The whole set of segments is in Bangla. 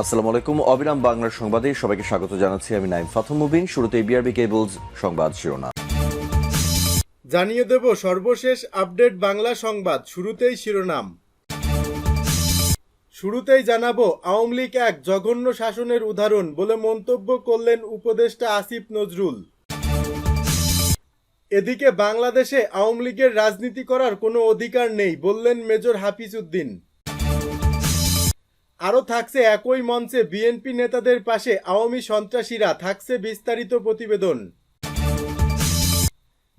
আসসালামু আলাইকুম। অবিরাম বাংলার সংবাদে সবাইকে স্বাগত জানাচ্ছি আমি নাইম ফাথম মুবিন। শুরুতে বিআরবি কেবলস সংবাদ শিরোনাম। জানিয়ে দেব সর্বশেষ আপডেট বাংলা সংবাদ, শুরুতেই শিরোনাম। শুরুতেই জানাব, আওয়ামী লীগ এক জঘন্য শাসনের উদাহরণ বলে মন্তব্য করলেন উপদেষ্টা আসিফ নজরুল। এদিকে বাংলাদেশে আওয়ামী লীগের রাজনীতি করার কোনো অধিকার নেই বললেন মেজর হাফিজ উদ্দিন। আরও থাকছে একই মঞ্চে বিএনপি নেতাদের পাশে আওয়ামী সন্ত্রাসীরা থাকছে বিস্তারিত প্রতিবেদন।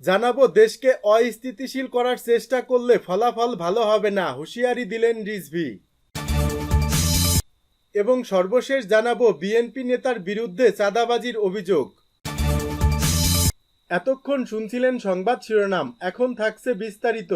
জানাব, দেশকে অস্থিতিশীল করার চেষ্টা করলে ফলাফল ভালো হবে না, হুঁশিয়ারি দিলেন রিজভি। এবং সর্বশেষ জানাব, বিএনপি নেতার বিরুদ্ধে চাঁদাবাজির অভিযোগ। এতক্ষণ শুনছিলেন সংবাদ শিরোনাম, এখন থাকছে বিস্তারিত।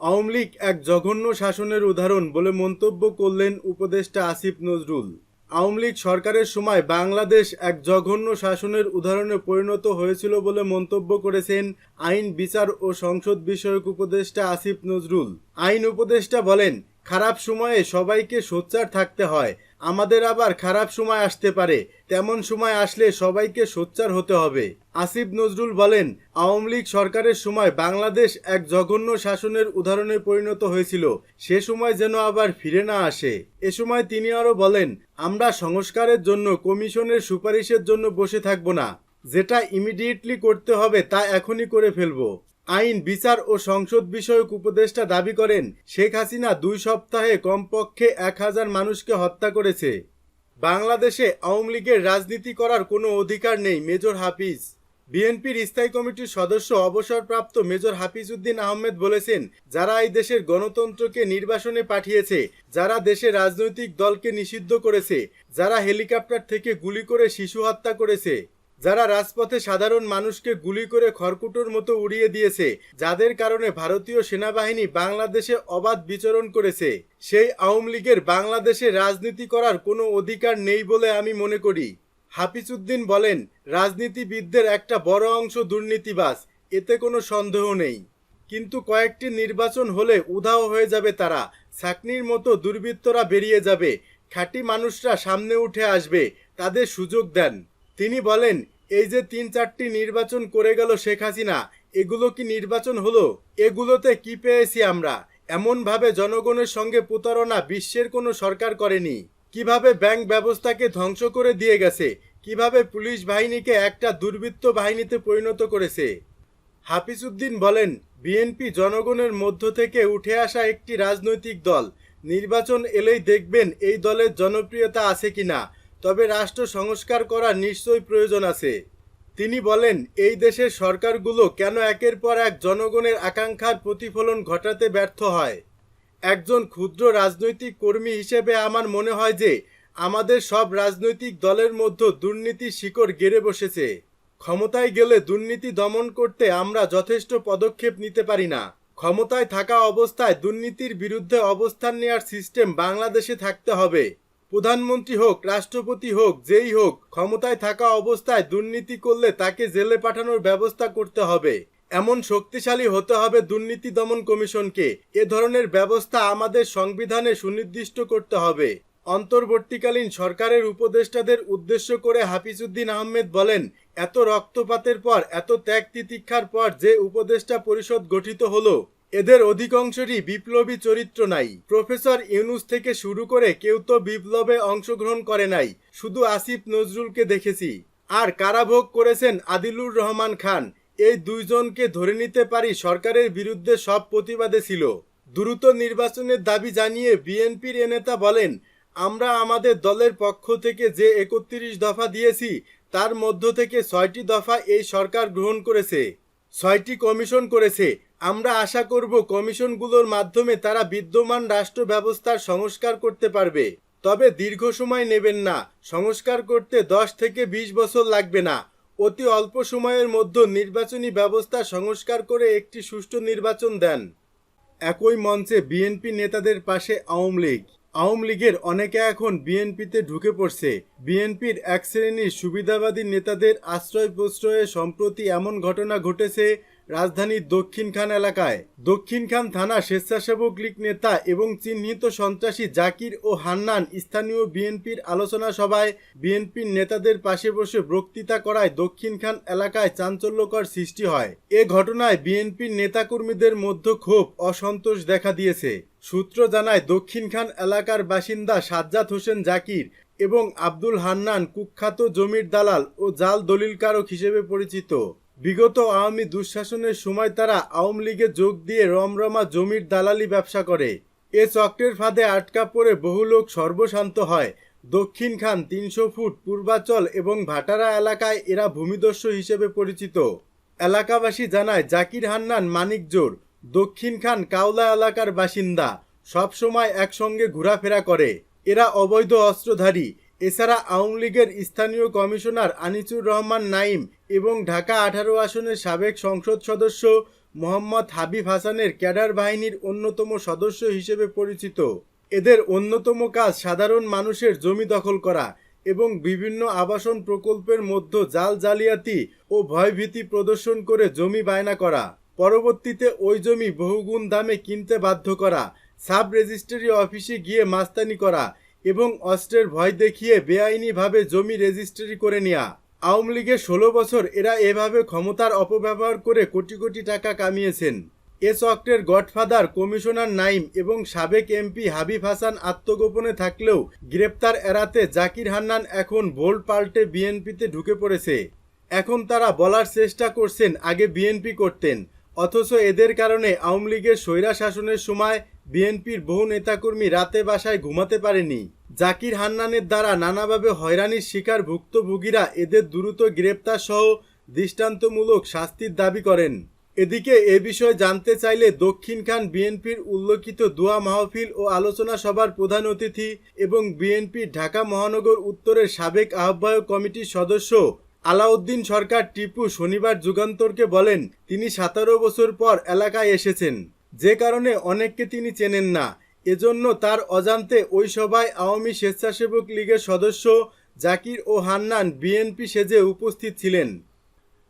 আওয়ামী লীগ এক জঘন্য শাসনের উদাহরণ বলে মন্তব্য করলেন উপদেষ্টা আসিফ নজরুল। আওয়ামী লীগ সরকারের সময় বাংলাদেশ এক জঘন্য শাসনের উদাহরণে পরিণত হয়েছিল বলে মন্তব্য করেছেন আইন, বিচার ও সংসদ বিষয়ক উপদেষ্টা আসিফ নজরুল। আইন উপদেষ্টা বলেন, খারাপ সময়ে সবাইকে সোচ্চার থাকতে হয় আমাদের আবার খারাপ সময় আসতে পারে। তেমন সময় আসলে সবাইকে সোচ্চার হতে হবে। আসিফ নজরুল বলেন, আওয়ামী লীগ সরকারের সময় বাংলাদেশ এক জঘন্য শাসনের উদাহরণে পরিণত হয়েছিল। সে সময় যেন আবার ফিরে না আসে। এ সময় তিনি আরও বলেন, আমরা সংস্কারের জন্য, কমিশনের সুপারিশের জন্য বসে থাকব না। যেটা ইমিডিয়েটলি করতে হবে, তা এখনই করে ফেলব। আইন, বিচার ও সংসদ বিষয়ক উপদেষ্টা দাবি করেন, শেখ হাসিনা দুই সপ্তাহে কমপক্ষে এক হাজার মানুষকে হত্যা করেছে। বাংলাদেশে আওয়ামী লীগের রাজনীতি করার কোনো অধিকার নেই, মেজর হাফিজ। বিএনপির স্থায়ী কমিটির সদস্য, অবসরপ্রাপ্ত মেজর হাফিজ উদ্দিন আহমেদ বলেছেন, যারা এই দেশের গণতন্ত্রকে নির্বাসনে পাঠিয়েছে, যারা দেশের রাজনৈতিক দলকে নিষিদ্ধ করেছে, যারা হেলিকপ্টার থেকে গুলি করে শিশু হত্যা করেছে। যারা রাজপথে সাধারণ মানুষকে গুলি করে খড়কুটোর মতো উড়িয়ে দিয়েছে, যাদের কারণে ভারতীয় সেনাবাহিনী বাংলাদেশে অবাধ বিচরণ করেছে, সেই আওয়ামী লীগের বাংলাদেশে রাজনীতি করার কোনো অধিকার নেই বলে আমি মনে করি। হাফিজউদ্দিন বলেন, রাজনীতিবিদদের একটা বড় অংশ দুর্নীতিবাস এতে কোনো সন্দেহ নেই। কিন্তু কয়েকটি নির্বাচন হলে উধাও হয়ে যাবে তারা, ছাকনির মতো দুর্বৃত্তরা বেরিয়ে যাবে, খাঁটি মানুষরা সামনে উঠে আসবে, তাদের সুযোগ দেন। তিনি বলেন, এই যে তিন চারটি নির্বাচন করে গেল শেখ হাসিনা, এগুলো কি নির্বাচন হলো? এগুলোতে কি পেয়েছি আমরা? এমনভাবে জনগণের সঙ্গে প্রতারণা বিশ্বের কোনো সরকার করেনি। কীভাবে ব্যাংক ব্যবস্থাকে ধ্বংস করে দিয়ে গেছে? কীভাবে পুলিশ বাহিনীকে একটা দুর্বৃত্ত বাহিনীতে পরিণত করেছে? হাফিজউদ্দিন বলেন, বিএনপি জনগণের মধ্য থেকে উঠে আসা একটি রাজনৈতিক দল। নির্বাচন এলেই দেখবেন এই দলের জনপ্রিয়তা আছে কিনা। তবে রাষ্ট্র সংস্কার করা নিশ্চয়ই প্রয়োজন আছে। তিনি বলেন, এই দেশের সরকারগুলো কেন একের পর এক জনগণের আকাঙ্ক্ষার প্রতিফলন ঘটাতে ব্যর্থ হয়? একজন ক্ষুদ্র রাজনৈতিক কর্মী হিসেবে আমার মনে হয় যে, আমাদের সব রাজনৈতিক দলের মধ্যে দুর্নীতির শিকড় গেড়ে বসেছে। ক্ষমতায় গেলে দুর্নীতি দমন করতে আমরা যথেষ্ট পদক্ষেপ নিতে পারি না। ক্ষমতায় থাকা অবস্থায় দুর্নীতির বিরুদ্ধে অবস্থান নেওয়ার সিস্টেম বাংলাদেশে থাকতে হবে। প্রধানমন্ত্রী হোক, রাষ্ট্রপতি হোক, যেই হোক, ক্ষমতায় থাকা অবস্থায় দুর্নীতি করলে তাকে জেলে পাঠানোর ব্যবস্থা করতে হবে। এমন শক্তিশালী হতে হবে দুর্নীতি দমন কমিশনকে। এ ধরনের ব্যবস্থা আমাদের সংবিধানে সুনির্দিষ্ট করতে হবে। অন্তর্বর্তীকালীন সরকারের উপদেষ্টাদের উদ্দেশ্য করে হাফিজউদ্দিন আহমেদ বলেন, এত রক্তপাতের পর, এত ত্যাগ তিতিক্ষার পর যে উপদেষ্টা পরিষদ গঠিত হলো এদের অধিকাংশরই বিপ্লবী চরিত্র নাই। প্রফেসর ইউনুস থেকে শুরু করে কেউ তো বিপ্লবে অংশগ্রহণ করে নাই, শুধু আসিফ নজরুলকে দেখেছি। আর কারাভোগ করেছেন আদিলুর রহমান খান, এই দুইজনকে ধরে নিতে পারি সরকারের বিরুদ্ধে সব প্রতিবাদে ছিল। দ্রুত নির্বাচনের দাবি জানিয়ে বিএনপির নেতা বলেন, আমরা আমাদের দলের পক্ষ থেকে যে একত্রিশ দফা দিয়েছি, তার মধ্য থেকে ছয়টি দফা এই সরকার গ্রহণ করেছে, ছয়টি কমিশন করেছে আমরা আশা করব কমিশনগুলোর মাধ্যমে তারা বিদ্যমান রাষ্ট্র ব্যবস্থার সংস্কার করতে পারবে। তবে দীর্ঘ সময় নেবেন না। সংস্কার করতে দশ থেকে বিশ বছর লাগবে না। অতি অল্প সময়ের মধ্যে নির্বাচনী ব্যবস্থা সংস্কার করে একটি সুষ্ঠু নির্বাচন দেন। একই মঞ্চে বিএনপি নেতাদের পাশে আওয়ামী লীগ। আওয়ামী লীগের অনেকে এখন বিএনপিতে ঢুকে পড়ছে। বিএনপির এক শ্রেণির সুবিধাবাদী নেতাদের আশ্রয় প্রশ্রয়ে সম্প্রতি এমন ঘটনা ঘটেছে রাজধানীর দক্ষিণখান এলাকায়। দক্ষিণখান থানা স্বেচ্ছাসেবক লীগ নেতা এবং চিহ্নিত সন্ত্রাসী জাকির ও হান্নান স্থানীয় বিএনপির আলোচনা সভায় বিএনপির নেতাদের পাশে বসে বক্তৃতা করায় দক্ষিণখান এলাকায় চাঞ্চল্যকর সৃষ্টি হয়। এ ঘটনায় বিএনপির নেতাকর্মীদের মধ্যে ক্ষোভ, অসন্তোষ দেখা দিয়েছে। সূত্র জানায় দক্ষিণখান এলাকার বাসিন্দা সাজ্জাদ হোসেন জাকির এবং আব্দুল হান্নান কুখ্যাত জমির দালাল ও জাল দলিলকারক হিসেবে পরিচিত। বিগত আওয়ামী দুঃশাসনের সময় তারা আওয়ামী লীগে যোগ দিয়ে রমরমা জমির দালালি ব্যবসা করে। এ চক্রের ফাঁদে আটকা পড়ে বহু লোক সর্বশান্ত হয়। দক্ষিণ খান তিনশো ফুট, পূর্বাচল এবং ভাটারা এলাকায় এরা ভূমিদস্যু হিসেবে পরিচিত। এলাকাবাসী জানায়, জাকির হান্নান মানিকজোর, দক্ষিণ খান কাওলা এলাকার বাসিন্দা। সবসময় একসঙ্গে ঘোরাফেরা করে। এরা অবৈধ অস্ত্রধারী। এছাড়া আওয়ামী লীগের স্থানীয় কমিশনার আনিসুর রহমান নাইম এবং ঢাকা আঠারো আসনের সাবেক সংসদ সদস্য মোহাম্মদ হাবিব হাসানের ক্যাডার বাহিনীর অন্যতম সদস্য হিসেবে পরিচিত। এদের অন্যতম কাজ সাধারণ মানুষের জমি দখল করা এবং বিভিন্ন আবাসন প্রকল্পের মধ্যে জাল জালিয়াতি ও ভয়ভীতি প্রদর্শন করে জমি বায়না করা। পরবর্তীতে ওই জমি বহুগুণ দামে কিনতে বাধ্য করা, সাব রেজিস্ট্রি অফিসে গিয়ে মাস্তানি করা এবং অস্ত্রের ভয় দেখিয়ে বেআইনিভাবে জমি রেজিস্ট্রি করে নেয়া। আওয়ামী লীগের ষোলো বছর এরা এভাবে ক্ষমতার অপব্যবহার করে কোটি কোটি টাকা কামিয়েছেন। এ চক্রের গডফাদার কমিশনার নাইম এবং সাবেক এমপি হাবিব হাসান আত্মগোপনে থাকলেও গ্রেপ্তার এড়াতে জাকির হান্নান এখন ভোল্ট পাল্টে বিএনপিতে ঢুকে পড়েছে। এখন তারা বলার চেষ্টা করছেন, আগে বিএনপি করতেন। অথচ এদের কারণে আওয়ামী লীগের স্বৈরা শাসনের সময় বিএনপির বহু নেতাকর্মী রাতে বাসায় ঘুমাতে পারেনি। জাকির হান্নানের দ্বারা নানাভাবে হয়রানির শিকার ভুক্তভোগীরা এদের দ্রুত গ্রেপ্তার সহ দৃষ্টান্তমূলক শাস্তির দাবি করেন। এদিকে এ বিষয়ে জানতে চাইলে দক্ষিণ খান বিএনপির উল্লেখিত দোয়া মাহফিল ও আলোচনা সভার প্রধান অতিথি এবং বিএনপির ঢাকা মহানগর উত্তরের সাবেক আহ্বায়ক কমিটির সদস্য আলাউদ্দিন সরকার টিপু শনিবার যুগান্তরকে বলেন, তিনি সতেরো বছর পর এলাকায় এসেছেন। যে কারণে অনেককে তিনি চেনেন না। এজন্য তার অজান্তে ওই সভায় আওয়ামী স্বেচ্ছাসেবক লীগের সদস্য জাকির ও হান্নান বিএনপি সেজে উপস্থিত ছিলেন।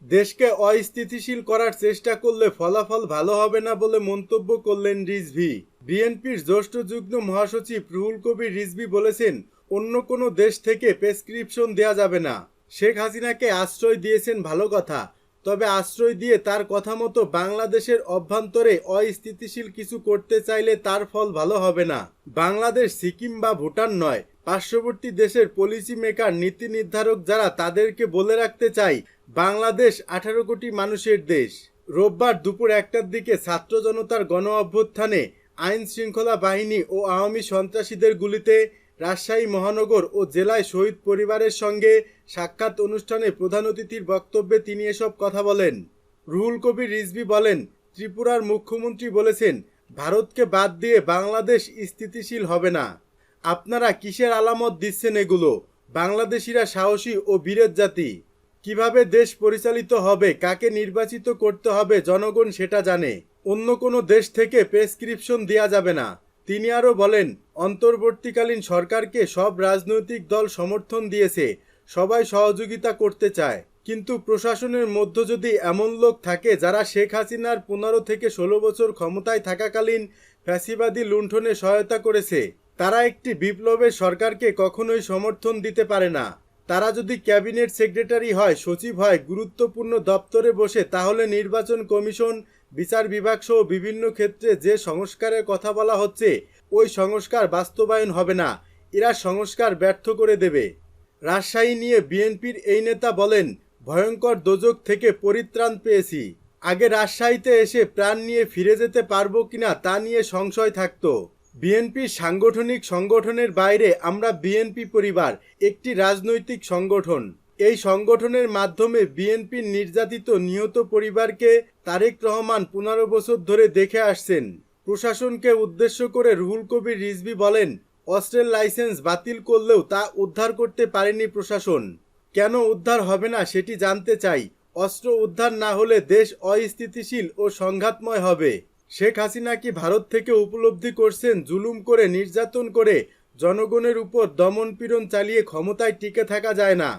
দেশকে অস্থিতিশীল করার চেষ্টা করলে ফলাফল ভালো হবে না বলে মন্তব্য করলেন রিজভি। বিএনপির জ্যেষ্ঠ যুগ্ম মহাসচিব রুহুল কবির রিজভি বলেছেন, অন্য কোনো দেশ থেকে প্রেসক্রিপশন দেয়া যাবে না। শেখ হাসিনাকে আশ্রয় দিয়েছেন ভালো কথা তবে আশ্রয় দিয়ে তার কথা মতো বাংলাদেশের অভ্যন্তরে অস্থিতিশীল কিছু করতে চাইলে তার ফল ভালো হবে না। বাংলাদেশ সিকিম বা ভুটান নয়, পার্শ্ববর্তী দেশের পলিসি মেকার, নীতি নির্ধারক যারা তাদেরকে বলে রাখতে চাই, বাংলাদেশ আঠারো কোটি মানুষের দেশ। রোববার দুপুর একটার দিকে ছাত্র জনতার গণ অভ্যুত্থানে আইন শৃঙ্খলা বাহিনী ও আওয়ামী সন্ত্রাসীদের গুলিতে রাজশাহী, মহানগর ও জেলায় শহীদ পরিবারের সঙ্গে সাক্ষাৎ অনুষ্ঠানে প্রধান অতিথির বক্তব্যে তিনি এসব কথা বলেন। রুহুল কবির রিজভি বলেন, ত্রিপুরার মুখ্যমন্ত্রী বলেছেন, ভারতকে বাদ দিয়ে বাংলাদেশ স্থিতিশীল হবে না। আপনারা কিসের আলামত দিচ্ছেন এগুলো? বাংলাদেশিরা সাহসী ও বীরের জাতি। কীভাবে দেশ পরিচালিত হবে, কাকে নির্বাচিত করতে হবে জনগণ সেটা জানে। অন্য কোনো দেশ থেকে প্রেসক্রিপশন দেওয়া যাবে না। তিনি আরও বলেন, অন্তর্বর্তীকালীন সরকারকে সব রাজনৈতিক দল সমর্থন দিয়েছে, সবাই সহযোগিতা করতে চায়। কিন্তু প্রশাসনের মধ্যে যদি এমন লোক থাকে যারা শেখ হাসিনার পনেরো থেকে ষোলো বছর ক্ষমতায় থাকাকালীন ফ্যাসিবাদী লুণ্ঠনে সহায়তা করেছে, তারা একটি বিপ্লবের সরকারকে কখনোই সমর্থন দিতে পারে না। তারা যদি ক্যাবিনেট সেক্রেটারি হয়, সচিব হয়, গুরুত্বপূর্ণ দপ্তরে বসে, তাহলে নির্বাচন কমিশন, বিচার বিভাগ সহ বিভিন্ন ক্ষেত্রে যে সংস্কারের কথা বলা হচ্ছে, ওই সংস্কার বাস্তবায়ন হবে না। এরা সংস্কার ব্যর্থ করে দেবে। রাজশাহী নিয়ে বিএনপির এই নেতা বলেন, ভয়ঙ্কর দোজক থেকে পরিত্রাণ পেয়েছি। আগে রাজশাহীতে এসে প্রাণ নিয়ে ফিরে যেতে পারব কিনা তা নিয়ে সংশয় থাকতো। বিএনপির সাংগঠনিক সংগঠনের বাইরে আমরা বিএনপি পরিবার, একটি রাজনৈতিক সংগঠন। এই সংগঠনের মাধ্যমে বিএনপির নির্যাতিত নিহত পরিবারকে তারেক রহমান পনেরো বছর ধরে দেখে আসছেন। প্রশাসনকে উদ্দেশ্য করে রুহুল কবির রিজভি বলেন, অস্ত্রের লাইসেন্স বাতিল করলেও তা উদ্ধার করতে পারেনি প্রশাসন। কেন উদ্ধার হবে না সেটি জানতে চাই। অস্ত্র উদ্ধার না হলে দেশ অস্থিতিশীল ও সংঘাতময় হবে। শেখ হাসিনা কি ভারত থেকে উপলব্ধি করছেন জুলুম করে, নির্যাতন করে, জনগণের উপর দমনপীড়ন চালিয়ে ক্ষমতায় টিকে থাকা যায় না?